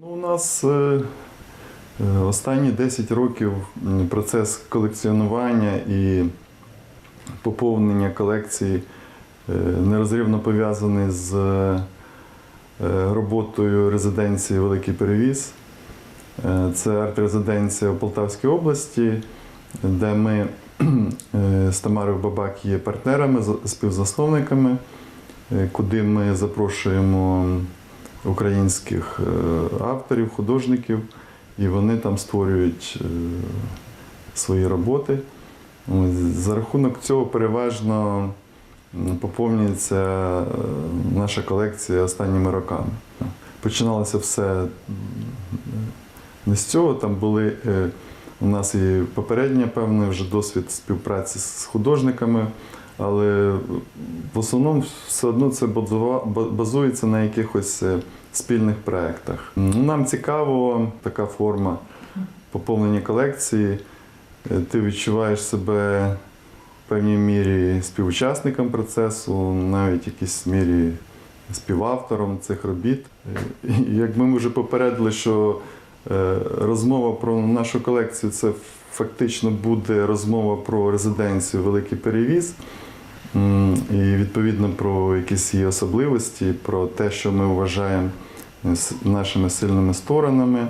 Ну, у нас е, е, останні 10 років процес колекціонування і поповнення колекції е, нерозривно пов'язаний з роботою резиденції Великий Перевіз. Це арт-резиденція у Полтавській області, де ми з Тамарою Бабак є партнерами, співзасновниками, куди ми запрошуємо українських е, авторів, художників, і вони там створюють е, свої роботи. За рахунок цього переважно поповнюється е, наша колекція останніми роками. Починалося все не з цього. Там були у нас і попередній певний вже досвід співпраці з художниками, але в основному все одно це базується на якихось е, спільних проєктах. Нам цікаво така форма поповнення колекції. Е, Ти відчуваєш себе в певній мірі співучасником процесу, навіть в якійсь мірі співавтором цих робіт. Е, Як ми вже попередили, що розмова про нашу колекцію це фактично буде розмова про резиденцію Великий Перевіз. І відповідно про якісь її особливості, про те, що ми вважаємо е, нашими сильними сторонами,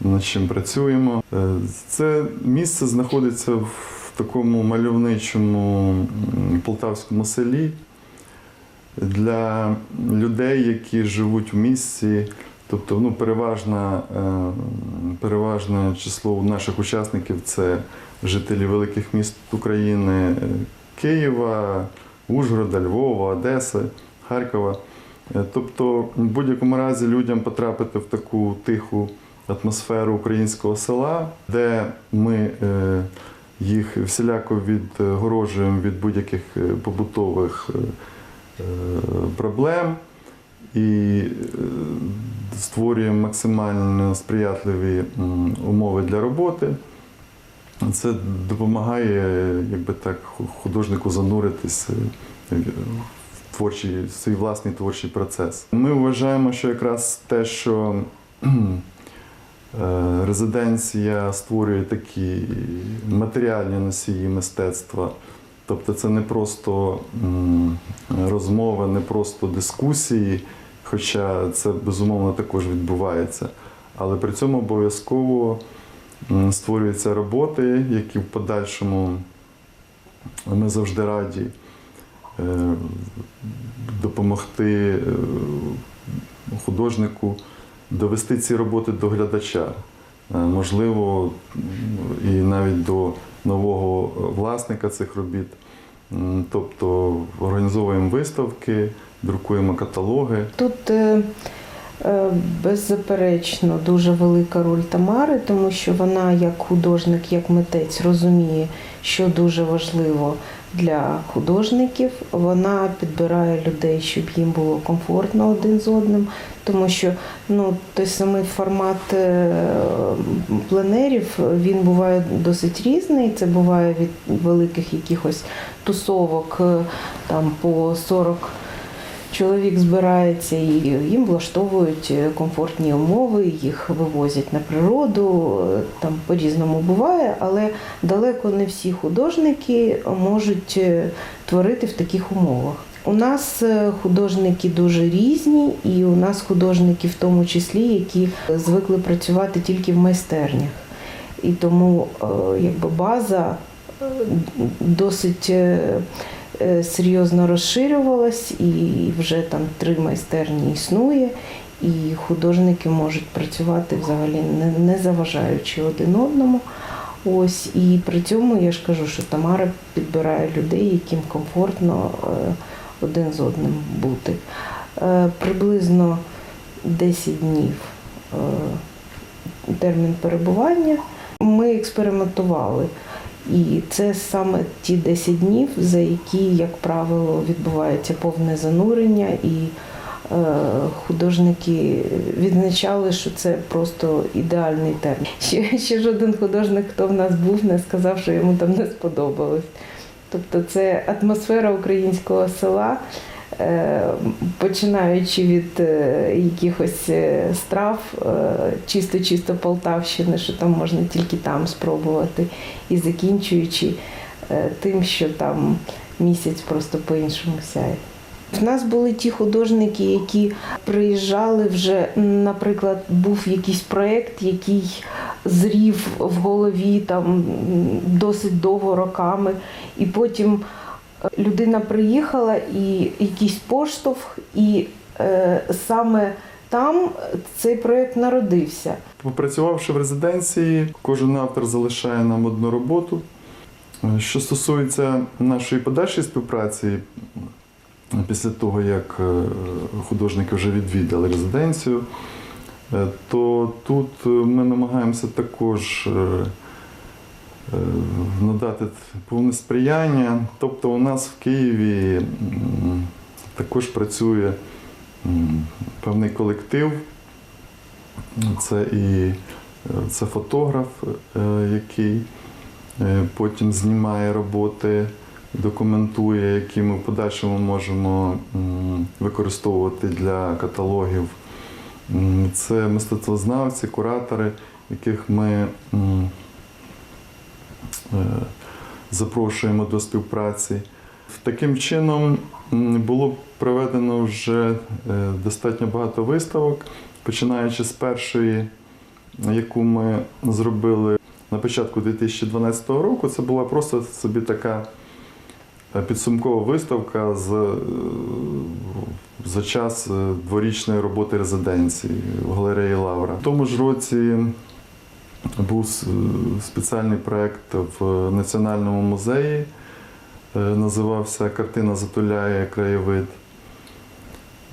над чим працюємо. Е, Це місце знаходиться в такому мальовничому полтавському селі для людей, які живуть в місті. Тобто, ну, переважна, е, переважне число наших учасників це жителі великих міст України е, Києва, Ужгорода, Львова, Одеси, Харкова. Е, Тобто, в будь-якому разі людям потрапити в таку тиху атмосферу українського села, де ми е, їх всіляко відгорожуємо від будь-яких е, побутових проблем і створюємо максимально сприятливі умови для роботи. Це допомагає, якби так, художнику зануритись е, в творчий, в свій власний творчий процес. Ми вважаємо, що якраз те, що е, резиденція створює такі матеріальні носії мистецтва. Тобто це не просто м, розмови, не просто дискусії, хоча це безумовно також відбувається. Але при цьому обов'язково створюються роботи, які в подальшому ми завжди раді е, допомогти е, художнику довести ці роботи до глядача. Е, Можливо, і навіть до нового власника цих робіт. Тобто організовуємо виставки, друкуємо каталоги. Тут е, е, беззаперечно дуже велика роль Тамари, тому що вона як художник, як митець розуміє, що дуже важливо для художників. Вона підбирає людей, щоб їм було комфортно один з одним, тому що ну, той самий формат е, пленерів він буває досить різний. Це буває від великих якихось тусовок е, там по 40 Чоловік збирається і їм влаштовують е, комфортні умови, їх вивозять на природу. е, Там по-різному буває, але далеко не всі художники можуть е, творити в таких умовах. У нас художники дуже різні, і у нас художники в тому числі, які звикли працювати тільки в майстернях. І тому якби база досить серйозно розширювалась, і вже там три майстерні існує, і художники можуть працювати взагалі не, заважаючи один одному. Ось і при цьому я ж кажу, що Тамара підбирає людей, яким комфортно е, один з одним бути. Е, Приблизно 10 днів е, термін перебування. Ми експериментували. І це саме ті 10 днів, за які, як правило, відбувається повне занурення, і е, художники відзначали, що це просто ідеальний термін. Ще, ще жоден художник, хто в нас був, не сказав, що йому там не сподобалось. Тобто це атмосфера українського села, Починаючи від е, якихось е, страв, е, чисто-чисто Полтавщини, що там можна тільки там спробувати, і закінчуючи е, тим, що там місяць просто по-іншому сяє. В нас були ті художники, які приїжджали вже, наприклад, був якийсь проєкт, який зрів в голові там досить довго роками, і потім е, людина приїхала і якийсь поштовх, і е, саме там цей проєкт народився. Попрацювавши в резиденції, кожен автор залишає нам одну роботу. Е, Що стосується нашої подальшої співпраці, після того, як е, художники вже відвідали резиденцію, е, то тут ми намагаємося також надати повне сприяння. Тобто у нас в Києві також працює певний колектив. Це і е, це фотограф, е, який е, потім знімає роботи, документує, які ми в подальшому можемо використовувати для каталогів. Це мистецтвознавці, куратори, яких ми е, запрошуємо до співпраці. Таким чином було проведено вже е, достатньо багато виставок, починаючи з першої, яку ми зробили на початку 2012 року. Це була просто собі така е, підсумкова виставка з, е, за час е, дворічної роботи резиденції в галереї Лавра. В тому ж році був спеціальний проєкт в Національному музеї. Е, Називався Картина затуляє краєвид.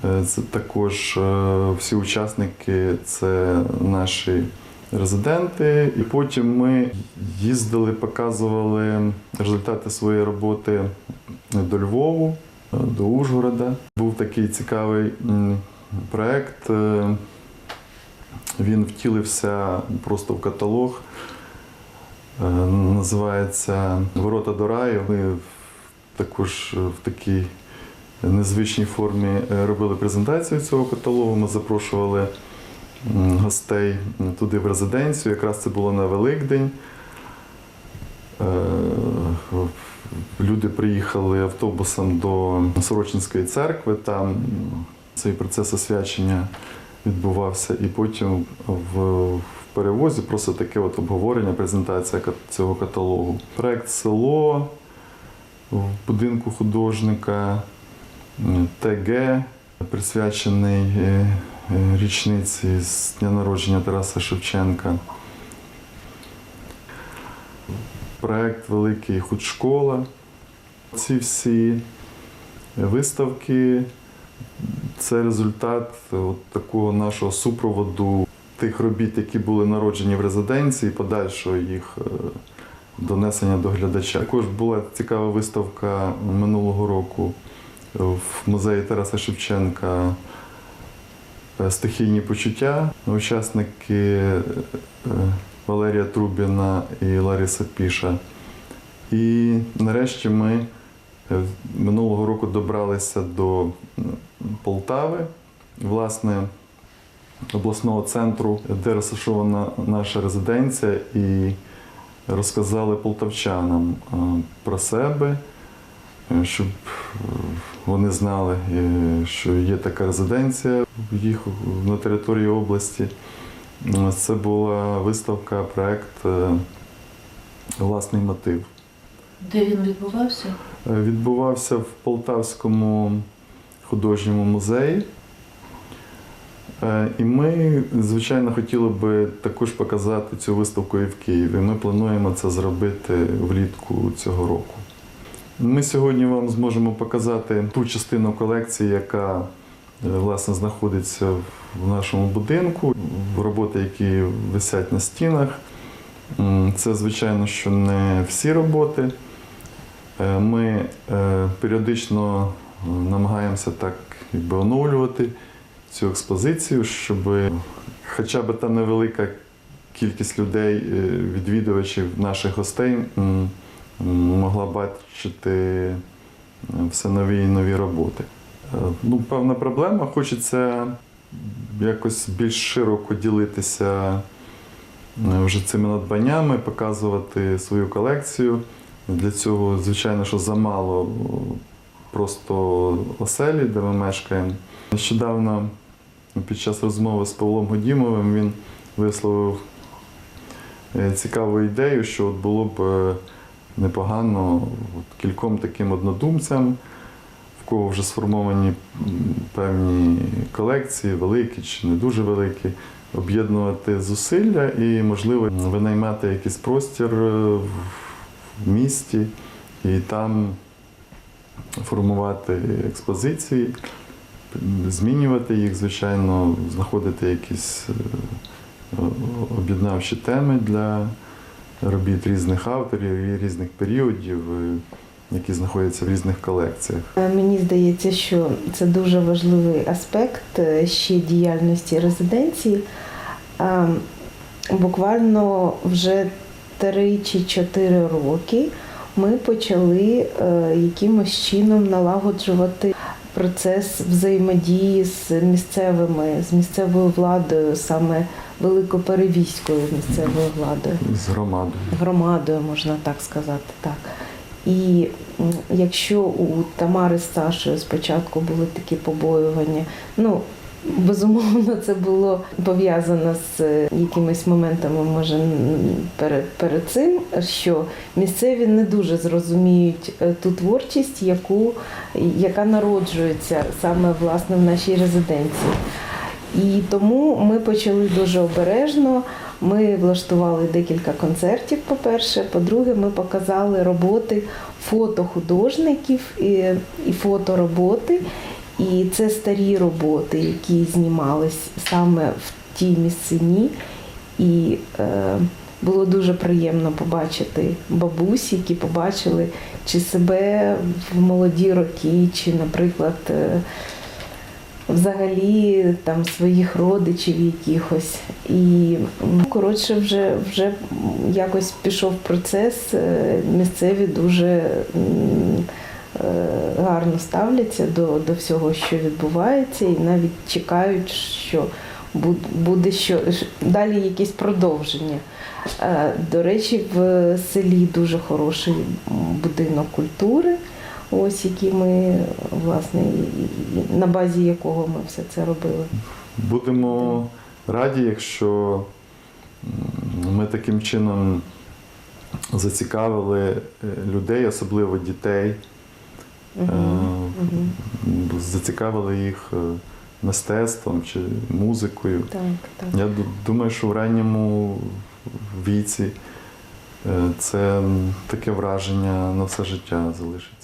Е, Це також е, всі учасники це наші резиденти. І потім ми їздили, показували результати своєї роботи до Львову, до Ужгорода. Був такий цікавий проєкт. Він втілився просто в каталог. Е, Називається Ворота до раю. Ми також в такій незвичній формі е, робили презентацію цього каталогу. Ми запрошували гостей туди в резиденцію. Якраз це було на Великдень. Е, Люди приїхали автобусом до Сорочинської церкви. Там цей процес освячення відбувався, і потім в, перевозі просто таке от обговорення, презентація цього каталогу. Проект село в будинку художника ТГ, присвячений е, е, річниці з дня народження Тараса Шевченка. Проект Великий худшкола. Ці всі виставки це результат от такого нашого супроводу тих робіт, які були народжені в резиденції, подальшого їх е, донесення до глядача. Також була цікава виставка минулого року в музеї Тараса Шевченка е, Стихійні почуття. Учасники е, Валерія Трубіна і Лариса Піша. І нарешті ми е, минулого року добралися до Полтави, власне, обласного центру, де розташована наша резиденція, і розказали полтавчанам про себе, е, щоб е, вони знали, е, що є така резиденція їх на території області. Це була виставка, проект Власний мотив. Де він відбувався? Е, Відбувався в Полтавському художньому музеї. Е, І ми, звичайно, хотіли би також показати цю виставку і в Києві. Ми плануємо це зробити влітку цього року. Ми сьогодні вам зможемо показати ту частину колекції, яка е, власне знаходиться в нашому будинку, роботи, які висять на стінах. Це, звичайно, що не всі роботи. Е, Ми е, періодично е, намагаємося так якби оновлювати цю експозицію, щоб хоча б та невелика кількість людей, відвідувачів наших гостей могла бачити все нові і нові роботи. Ну, певна проблема. Хочеться якось більш широко ділитися вже цими надбаннями, показувати свою колекцію. Для цього, звичайно, що замало просто оселі, де ми мешкаємо. Нещодавно під час розмови з Павлом Годімовим він висловив е, цікаву ідею, що от було б е, непогано от кільком таким однодумцям, в кого вже сформовані певні колекції, великі чи не дуже великі, об'єднувати зусилля і, можливо, винаймати якийсь простір е, в місті і там формувати експозиції, змінювати їх, звичайно, знаходити якісь е, об'єднавчі теми для робіт різних авторів і різних періодів, е, які знаходяться в різних колекціях. Е, Мені здається, що це дуже важливий аспект ще діяльності резиденції. Буквально вже 3 чи 4 роки ми почали е, якимось чином налагоджувати процес взаємодії з місцевими, з місцевою владою, саме великоперевізькою місцевою владою З громадою. громадою, можна так сказати, так. І якщо у Тамари з Сашою спочатку були такі побоювання, ну безумовно, це було пов'язано з е, якимись моментами, може, перед, цим, що місцеві не дуже зрозуміють е, ту творчість, яку, яка народжується саме власне в нашій резиденції. І тому ми почали дуже обережно. Ми влаштували декілька концертів, по-перше. По-друге, ми показали роботи фото художників і, і фотороботи. І це старі роботи, які знімались саме в тій місцині. І е, було дуже приємно побачити бабусь, які побачили чи себе в молоді роки, чи, наприклад, е, взагалі там своїх родичів якихось. І коротше, вже, вже якось пішов процес. е, Місцеві дуже е, гарно ставляться до, до всього, що відбувається, і навіть чекають, що буде що далі якесь продовження. Е, До речі, в селі дуже хороший будинок культури. Ось який ми власне на базі якого ми все це робили. Будемо раді, якщо ми таким чином зацікавили е, людей, особливо дітей. Е. зацікавили їх е, мистецтвом чи музикою. Так, так. Я думаю, що в ранньому віці е, це таке враження на все життя залишиться.